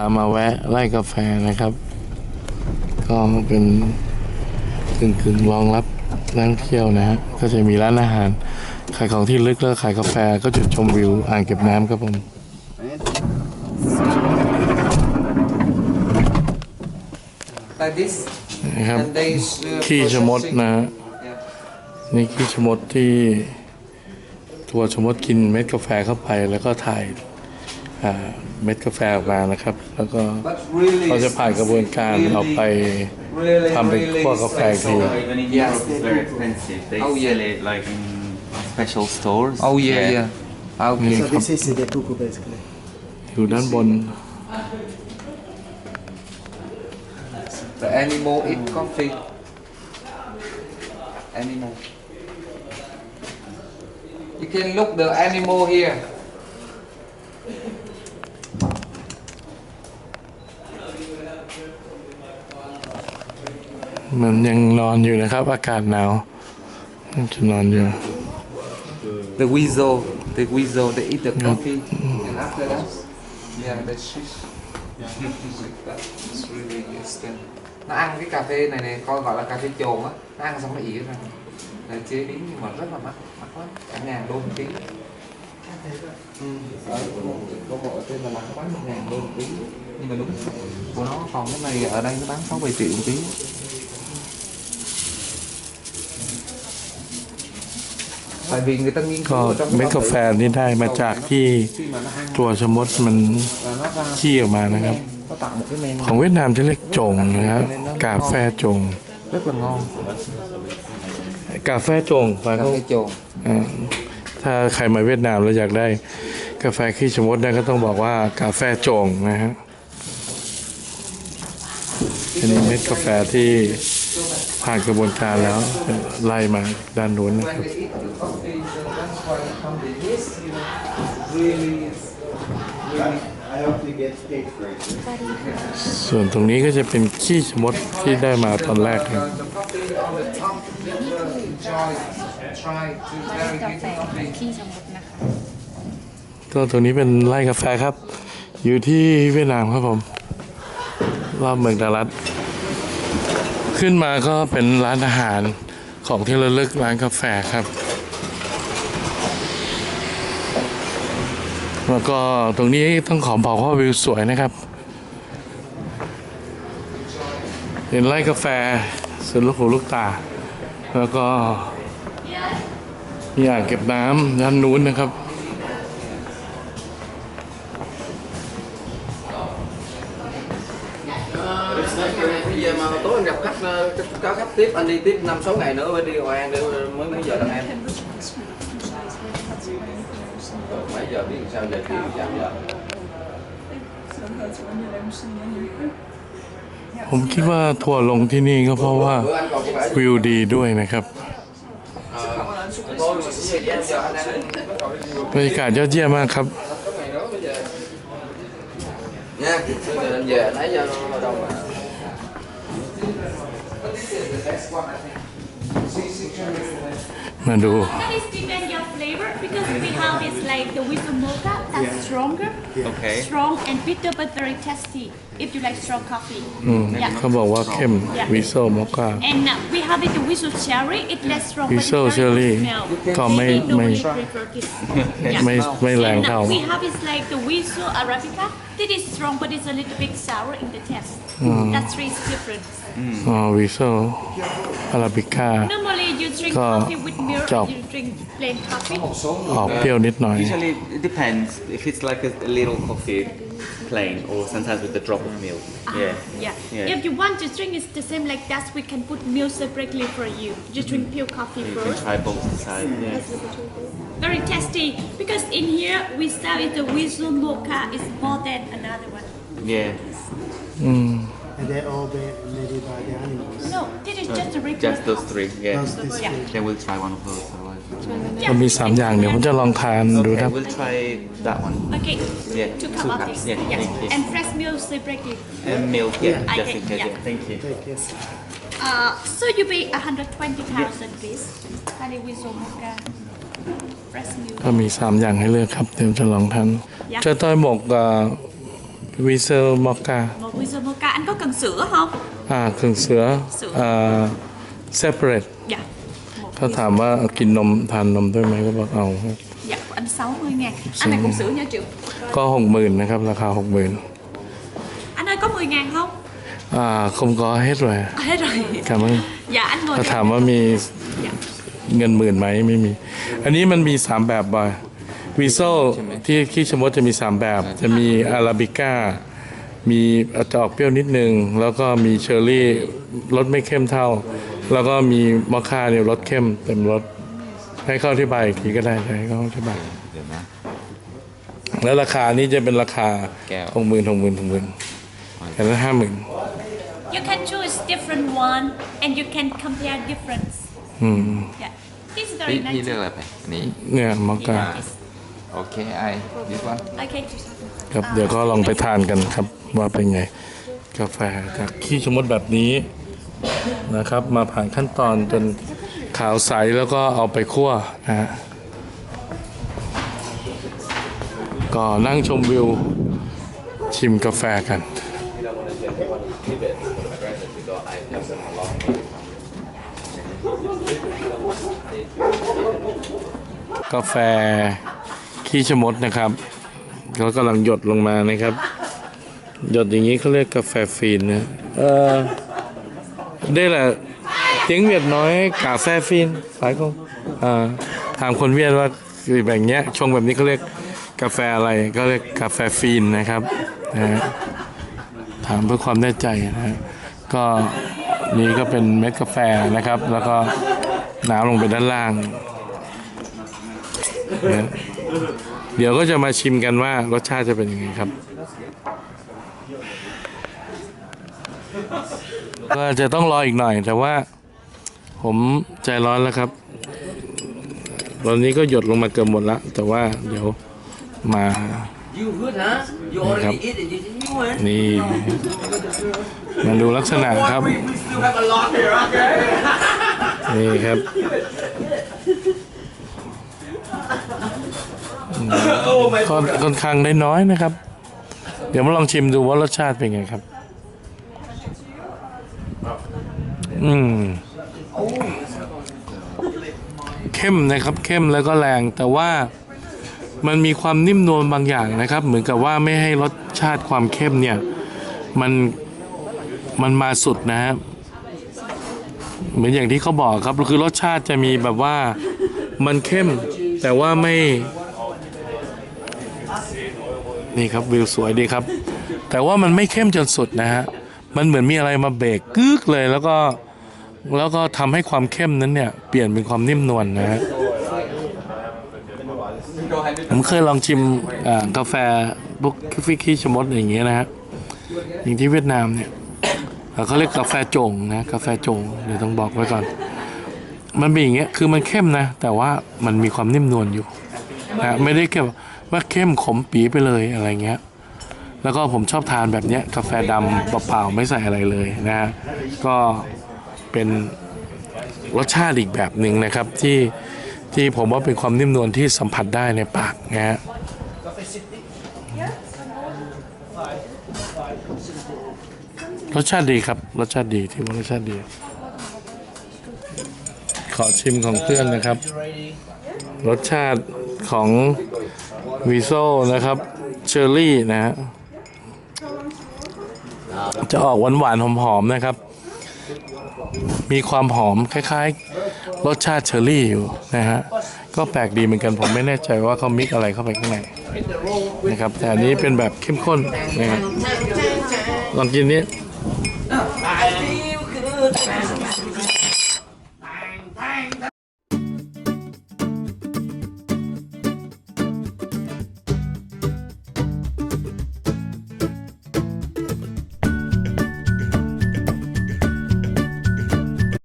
พามาแวะไล่กาแฟนะครับ ก็เป็นกึ่งกึ่งๆรองรับนักท่องเที่ยวนะฮะก็จะมีร้านอาหาร ขายของที่ลึกแล้วขายกาแฟก็จุดชมวิวอ่างเก็บน้ำครับผม like this นะครับ and they uh, ขี้ชะมดนะฮะ Yeah. นี่ขี้ชะมดที่ ตัวชะมดกินเม็ดกาแฟเข้าไปแล้วก็ถ่ายอ่า เม็ดกาแฟออกมานะครับ แล้วก็ but really เขาจะผ่านกระบวนการเอาไป really ทำเป็น really พวกกาแฟอีกที special. Even in Yes. Europe, it's very expensive. They Oh, sell yeah. it like in special stores. oh yeah yeah okay นี่ So ครับ this is the cuckoo basically. อยู่ด้านบน the animal eat coffee animal you can look the animal here มันยังนอนอยู่นะครับ อากาศหนาวมันจะนอนอยู่ the weasel the weasel they eat the coffee and after that yeah they shish like that it's really interesting nó ăn cái cà phê này này coi gọi là cà phê chồn á nó ăn xong nó ỉa ra là chế biến nhưng mà rất là mắc mắc lắm cả ngàn đô một ký ừ. ở có bộ tên là nó bán một ngàn đô một ký nhưng mà đúng của nó còn cái này ở đây nó bán sáu bảy triệu một ký ก็ cứu ở trong เม็ดกาแฟนี่ได้มาจากที่ khi mà nó ăn ตัวชะมดมัน là nó ra ขี้ออกมานะครับ có tạo một cái men ของเวียดนามจะเรียกจงนะครับกาแฟจง rất là ngon กาแฟจงฟัง cà เขา phê chồn อ่าถ้าใครมาเวียดนามแล้วอยากได้กาแฟขี้ชะมดได้ก็ต้องบอกว่ากาแฟจงนะฮะอันนี้เม็ดกาแฟที่ ผ่านกระบวนการแล้วไล่มาด้านนู้นนะครับส่วนตรงนี้ก็จะเป็นขี้ชมดที่ได้มาตอนแรกครับนะก็ตรงนี้เป็นไล่กาแฟครับ อยู่ที่เวียดนามครับผมรอบเมืองดารัด ขึ้นมาก็เป็นร้านอาหารของที่ระลึกร้านกาแฟครับ แล้วก็ตรงนี้ต้องขอบอกว่าวิวสวยนะครับเป็นไร่กาแฟสุดลูกหูลูกตา แล้วก็มีอ่างเก็บน้ำด้านนู้นนะครับ bây giờ mà tối anh gặp khách ờ, có khách tiếp anh đi tiếp năm sáu ngày nữa mới đi Hội An để mới mấy giờ đàn em mấy giờ biết sao giờ tiếng chạm giờ ผมคิดว่าทัวร์ลงที่นี่ก็เพราะว่า bữa anh còn phải วิวดีด้วยนะครับ thôi mà bây giờ giờ anh em บรรยากาศยอดเยี่ยมมากครับ sáu ngày nữa bây giờ nha bây giờ anh về nãy giờ ở đâu mà มาดู That is depend your flavor because we have is like the wisdom mocha that's stronger, Okay. strong and bitter but very tasty. If you like strong coffee, อืม yeah. เขาบอกว่าเข้มวิโซมอคา And uh, we have it the whistle cherry. It less strong but it's Whistle very cherry good smell. ก็ไม่ Maybe ไม่ nobody prefer this. Yeah. ไม่ไม่แรง And เท่า uh, we have is like the whistle arabica. That is strong but it's a little bit sour in the taste. That's really different. อ๋อวิโซอาราบิก้า Normally you drink Có coffee with milk. chọc. You drink plain coffee. ออกเปรี้ยวนิดหน่อย Usually it depends if it's like a, a little coffee plain or sometimes with a drop of milk. Ah, Yeah. yeah. Yeah. If you want to drink it the same like that, we can put milk separately for you. You drink pure coffee You can first. try both sides. Yeah. Very tasty because in here we sell it the whistle mocha is more than another one. Yeah. And they're all ba- made by the animals. No, this is just a regular. Just those three. Yeah. Those this Yeah. three. Then we'll try one of those. Otherwise. Yeah. มันมีสามอย่างเดี๋ยวผมจะลองทานดูค Okay, รับ we'll try that one. Okay. Yeah, Two two cup of cups. this. Yeah, yes. thank you. And fresh milk separately. And milk. Yeah. I Just think, in case. yeah. Yeah. Thank you. Take yes. Uh, so you pay 120,000 please. Honey whistle mocha. Fresh milk. ก็มีสามอย่างให้เลือกครับ เดี๋ยวจะลองทานอยากเจ้าต้อยหมกกับวีเซอร์มอ คกา một whistle mocha anh có cần sữa không อ่าเครื่องเสือเสืออ่า separate dạ một เขาถามว่าเอากินนมทานนมด้วยไหมก็บอกเอา dạ của anh 60 ngàn anh này cũng sữa nha triệu ก็หกหมื่นนะครับ ราคาหกหมื่น anh ơi có 10 ngàn không อ่าคมก็เฮ็ดเลย à, hết rồi ครับมึง dạ anh ngồi เขา đây. ถามว่ามี dạ. เงินหมื่นไหมไม่มี อันนี้มันมีสามแบบบ่อย วีโซที่ขี้ชะมดจะมีสามแบบ จะมีอาราบิก้า มีอาจจะออกเปรี้ยวนิดนึง แล้วก็มีเชอร์รี่รสไม่เข้มเท่า แล้วก็มีมอคค่าเนี่ยรสเข้มเต็มรสให้เข้าอธิบายอีกทีก็ได้ให้เขาอธิบายเดี๋ยวนะแล้วราคานี้จะเป็นราคาแก้วหกหมื่นหกหมื่นหกหมื่นแต่ละห้าหมื่น you can choose different one and you can compare difference อืม yeah this is พี่ very พี่ nice เลือกอะไรไปอันนี้เนี่ยมอคค่า โอเคไอ this one okay choose ครับเดี๋ยวก็ลองไปทานกันครับว่าเป็นไง กาแฟจากขี้ชะมดแบบนี้นะครับ มาผ่านขั้นตอนจนขาวใสแล้วก็เอาไปคั่วนะฮะก็นั่งชมวิวชิมกาแฟกัน กาแฟ ขี้ชะมดนะครับเขากำลังหยดลงมานะครับ หยดอย่างนี้เขาเรียกกาแฟฟีนนะเออ đây là tiếng Việt nói cà phê phin phải không อ่าถามคนเวียดว่าแบบเนี้ยชงแบบนี้เขาเรียกกาแฟอะไรก็เรียกกาแฟฟีนนะครับนะถามเพื่อความแน่ใจนะฮะก็นี่ก็เป็นเม็ดกาแฟนะครับ แล้วก็น้ำลงไปด้านล่าง นะเดี๋ยวก็จะมาชิมกันว่ารสชาติจะเป็นยังไงครับ ก็จะต้องรออีกหน่อยแต่ว่าผมใจร้อนแล้วครับ ตอนนี้ก็หยดลงมาเกือบหมดแล้วแต่ว่าเดี๋ยวมา You good hả? You already eat it, you you hả? นี่มาดูลักษณะครับ We still have a lot here, okay? นี่ครับ ค่อนค่อนข้างได้น้อยนะครับ เดี๋ยวมาลองชิมดูว่ารสชาติเป็นไงครับ อืมเข้มนะครับเข้มแล้วก็แรงแต่ว่ามันมีความนิ่มนวลบางอย่างนะครับ เหมือนกับว่าไม่ให้รสชาติความเข้มเนี่ย มันมันมาสุดนะครับเหมือนอย่างที่เขาบอกครับคือรสชาติจะมีแบบว่ามันเข้มแต่ว่าไม่ นี่ครับวิวสวยดีครับ แต่ว่ามันไม่เข้มจนสุดนะฮะมันเหมือนมีอะไรมาเบรกกึกเลยแล้วก็แล้วก็ทำให้ความเข้มนั้นเนี่ยเปลี่ยนเป็นความนิ่มนวลนะฮะผมเคยลองชิมกาแฟพวกฟิกกี้ชมดอย่างเงี้ยนะฮะอย่างที่เวียดนามเนี่ยเขาเรียกกาแฟโจงนะกาแฟโจงเดี๋ยวต้องบอกไว้ก่อน มันเป็นอย่างเงี้ยคือมันเข้มนะ แต่ว่ามันมีความนิ่มนวลอยู่นะไม่ได้แค่ ว่าเข้มขมปีไปเลยอะไรเงี้ย แล้วก็ผมชอบทานแบบเนี้ยกาแฟดำเปล่าๆไม่ใส่อะไรเลยนะฮะก็เป็นรสชาติอีกแบบหนึ่งนะครับที่ที่ผมว่าเป็นความนิ่มนวลที่สัมผัสได้ในปากนะฮะรสชาติดีครับ รสชาติดีที่ว่ารสชาติดี ขอชิมของเพื่อนนะครับ รสชาติของ วีโซนะครับ เชอร์รี่นะฮะจะออกหวานๆหอมๆนะครับ มีความหอมคล้ายๆ รสชาติเชอร์รี่อยู่นะฮะ ก็แปลกดีเหมือนกันผมไม่แน่ใจว่าเขามิกอะไรเข้าไปข้างในนะครับ แต่อันนี้เป็นแบบเข้มข้นนะครับลองกินนี้